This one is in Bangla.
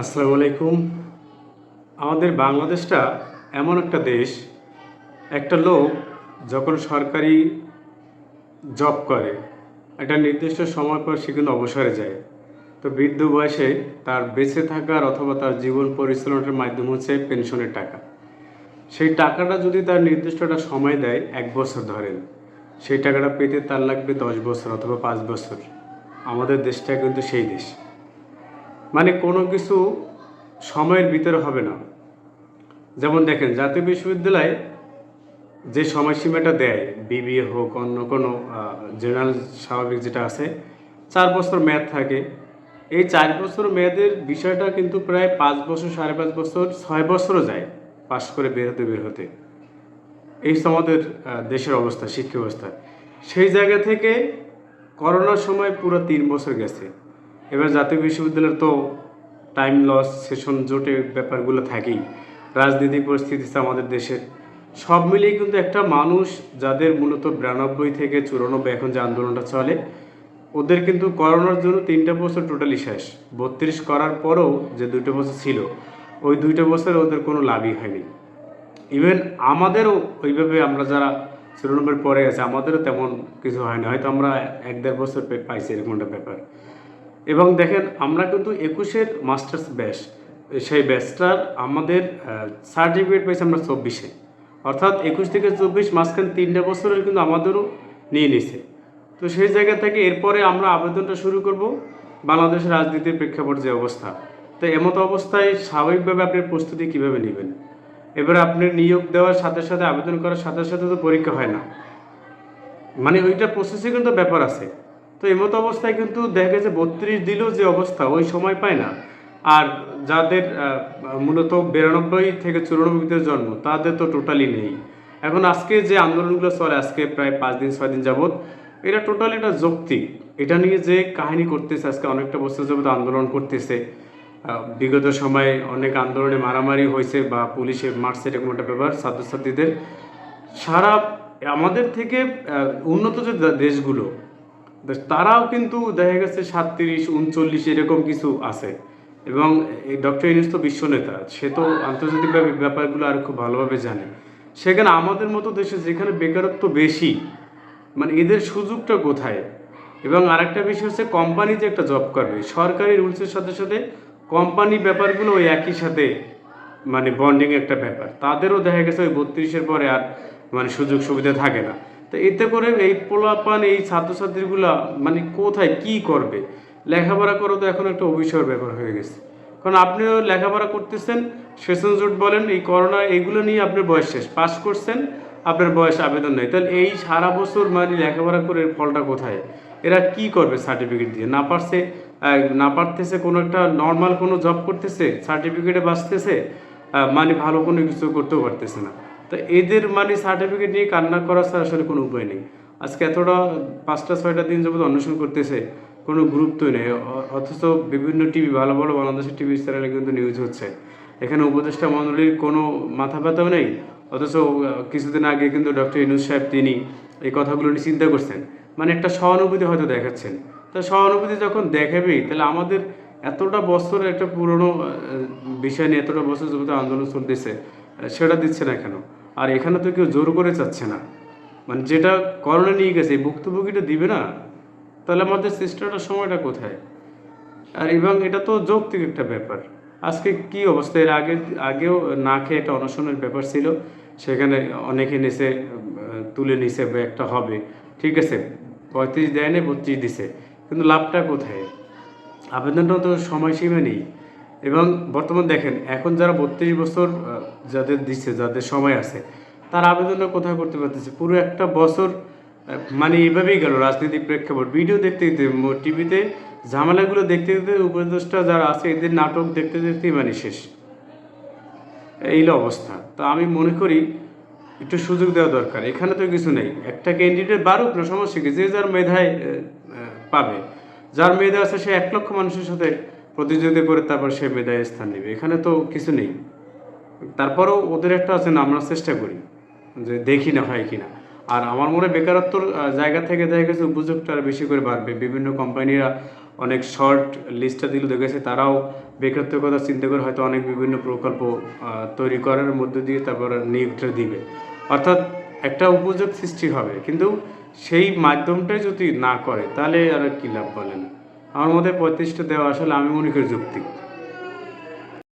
আসসালামু আলাইকুম। আমাদের বাংলাদেশটা এমন একটা দেশ, একটা লোক যখন সরকারি জব করে, একটা নির্দিষ্ট সময় পর সে কিন্তু অবসরে যায়। তো বৃদ্ধ বয়সে তার বেঁচে থাকার অথবা তার জীবন পরিচালনার মাধ্যম হচ্ছে পেনশনের টাকা। সেই টাকাটা যদি তার নির্দিষ্ট একটা সময় দেয়, এক বছর ধরেন, সেই টাকাটা পেতে তার লাগবে দশ বছর অথবা পাঁচ বছর। আমাদের দেশটা কিন্তু সেই দেশ। মানে কোনো কিছু সময়ের ভিতরে হবে না। যেমন দেখেন, জাতীয় বিশ্ববিদ্যালয়ে যে সময়সীমাটা দেয় বিবিএ হোক, অন্য কোনো জেনারেল স্বাভাবিক যেটা আছে, চার বছর মেয়াদ থাকে। এই চার বছর মেয়াদের বিষয়টা কিন্তু প্রায় পাঁচ বছর, সাড়ে পাঁচ বছর, ছয় বছরও যায় পাশ করে বের হতে বের হতে। এই আমাদের দেশের অবস্থা, শিক্ষা ব্যবস্থা। সেই জায়গা থেকে করোনার সময় পুরো তিন বছর গেছে। এবার জাতীয় বিশ্ববিদ্যালয়ের তো টাইম লস সেশন জোটে ব্যাপারগুলো থাকেই। রাজনৈতিক পরিস্থিতি আমাদের দেশের। সব মিলিয়ে কিন্তু একটা মানুষ যাদের মূলত বিরানব্বই থেকে চুরানব্বই এখন যে আন্দোলনটা চলে, ওদের কিন্তু করোনার জন্য তিনটা বছর টোটালি শেষ। বত্রিশ করার পরেও যে দুটো বছর ছিল, ওই দুইটা বছর ওদের কোনো লাভই হয়নি। ইভেন আমাদেরও ওইভাবে আমরা যারা চুরানব্বই পরে আছে, আমাদেরও তেমন কিছু হয় না হয়তো আমরা এক দেড় বছর পাইছি এরকম একটা ব্যাপার। এবং দেখেন, আমরা কিন্তু একুশের মাস্টার্স ব্যাচ, সেই ব্যাচটার আমাদের সার্টিফিকেট পেয়েছি আমরা চব্বিশে। অর্থাৎ একুশ থেকে চব্বিশ মাঝখানে তিনটে বছরের কিন্তু আমাদেরও নিয়ে নিছে তো সেই জায়গা থেকে এরপরে আমরা আবেদনটা শুরু করব, বাংলাদেশের রাজনীতির প্রেক্ষাপট যে অবস্থা। তো এমতো অবস্থায় স্বাভাবিকভাবে আপনি প্রস্তুতি কীভাবে নেবেন? এবারে আপনি নিয়োগ দেওয়ার সাথে সাথে, আবেদন করার সাথে সাথে তো পরীক্ষা হয় না। মানে ওইটা প্রসেসে কিন্তু ব্যাপার আছে। তো এই এমতো অবস্থায় কিন্তু দেখা গেছে বত্রিশ দিলেও যে অবস্থা, ওই সময় পায় না। আর যাদের মূলত বিরানব্বই থেকে চুরানব্বইতে জন্ম, তাদের তো টোটালি নেই। এখন আজকে যে আন্দোলনগুলো চলে, আজকে প্রায় পাঁচ দিন, ছয় দিন যাবৎ এটা টোটালি একটা যৌক্তিক। এটা নিয়ে যে কাহিনী করতেছে, আজকে অনেকটা বছর যাবৎ আন্দোলন করতেছে। বিগত সময়ে অনেক আন্দোলনে মারামারি হয়েছে বা পুলিশে মারছে, এরকম একটা ব্যাপার, ছাত্রছাত্রীদের। সারা আমাদের থেকে উন্নত যে দেশগুলো দেশ- তারাও কিন্তু দেখা গেছে সাতত্রিশ, উনচল্লিশ এরকম কিছু আছে। এবং এই ডক্টর ইউনুস তো বিশ্ব নেতা, সে তো আন্তর্জাতিক ব্যাপারগুলো আর খুব ভালোভাবে জানে। সেখানে আমাদের মতো দেশে যেখানে বেকারত্ব বেশি মানে এদের সুযোগটা কোথায়? এবং আরেকটা বিষয় হচ্ছে, কোম্পানি যে একটা জব করবে, সরকারি রুলসের সাথে সাথে কোম্পানি ব্যাপারগুলো ওই একই সাথে মানে বন্ডিং একটা ব্যাপার। তাদেরও দেখা গেছে ওই বত্রিশের পরে আর মানে সুযোগ সুবিধা থাকে না। তো এতে করে এই পোলাপান, এই ছাত্রছাত্রীগুলা মানে কোথায় কি করবে? লেখাপড়া করো তো এখন একটা অভিশয়ের ব্যাপার হয়ে গেছে। কারণ আপনিও লেখাপড়া করতেছেন, সেশন জোট বলেন, এই করোনা, এইগুলো নিয়ে আপনার বয়স শেষ পাস করছেন, আপনার বয়স আবেদন নেই। তাহলে এই সারা বছর মানে লেখাপড়া করে ফলটা কোথায়? এরা কি করবে সার্টিফিকেট দিয়ে? না পারছে না পারতেছে কোনো একটা নর্মাল কোনো জব করতেছে সার্টিফিকেটে বাঁচতেছে মানে ভালো কোনো কিছু করতেও পারতেছে না। তো এদের মানে সার্টিফিকেট নিয়ে কান্না করা ছাড়া আসলে কোনো উপায় নেই। আজকে এতটা পাঁচটা, ছয়টা দিন যাবত অন্বেষণ করতেছে, কোনো গুরুত্বই নেই। অথচ বিভিন্ন টিভি ভালো ভালো বাংলাদেশের টিভি চ্যানেলে কিন্তু নিউজ হচ্ছে। এখানে উপদেষ্টা মণ্ডলীর কোনো মাথা ব্যথাও নেই, অথচ কিছুদিন আগে কিন্তু ডক্টর ইনুস সাহেব তিনি এই কথাগুলো নিয়ে চিন্তা করছেন। মানে একটা সহানুভূতি হয়তো দেখাচ্ছেন। তা সহানুভূতি যখন দেখাবেই, তাহলে আমাদের এতটা বছরের একটা পুরনো বিষয় নিয়ে, এতটা বছর যাবত আন্দোলন চলতেছে সেটা দিচ্ছে না কেন? আর এখানে তো কেউ জোর করে চাচ্ছে না। মানে যেটা করোনা নিয়ে গেছে ভুক্তভোগীটা দিবে না? তাহলে আমাদের সিস্টেমটার সময়টা কোথায়? আর এবং এটা তো যৌক্তিক একটা ব্যাপার। আজকে কি অবস্থা? এর আগে, আগেও না খেয়ে একটা অনশনের ব্যাপার ছিল। সেখানে অনেকে নিচে তুলে নিছে একটা হবে। ঠিক আছে, পঁয়ত্রিশ দেয় না বত্রিশ দিছে। কিন্তু লাভটা কোথায়? আবেদনটা তো সময়সীমা নেই। এবং বর্তমান দেখেন, এখন যারা বত্রিশ বছর যাদের দিচ্ছে, যাদের সময় আছে, তার আবেদনটা কোথায় করতে পারতেছে? পুরো একটা বছর মানে এভাবেই গেল রাজনৈতিক প্রেক্ষাপট। ভিডিও দেখতে দেখতে টিভিতে ঝামেলাগুলো দেখতে দেখতে উপদেষ্টা যারা আছে, এদের নাটক দেখতে দেখতেই মানে শেষ। এই অবস্থা। তো আমি মনে করি, একটু সুযোগ দেওয়া দরকার। এখানে তো কিছু নেই। একটা ক্যান্ডিডেট বারুক না, সমস্যা কি? যে যার মেধায় পাবে। যার মেধা আছে, সে এক লক্ষ মানুষের সাথে প্রতিযোগিতা করে তারপর সে মেধায় স্থান নেবে। এখানে তো কিছু নেই। তারপরেও ওদের একটা আছে না, আমরা চেষ্টা করি যে দেখি না হয় কিনা। আর আমার মনে বেকারত্বর জায়গা থেকে দেখা গেছে উপযোগটা আর বেশি করে বাড়বে। বিভিন্ন কোম্পানিরা অনেক শর্ট লিস্টটা দিল দেখেছে তারাও বেকারত্বের কথা চিন্তা করে হয়তো অনেক বিভিন্ন প্রকল্প তৈরি করার মধ্যে দিয়ে তারপর নিয়োগটা দিবে। অর্থাৎ একটা উপযোগ সৃষ্টি হবে। কিন্তু সেই মাধ্যমটাই যদি না করে, তাহলে আর কি লাভ বলেন? আমার মতে পঁয়ত্রিশটা দেওয়া আসলে আমি মনে করি যুক্তি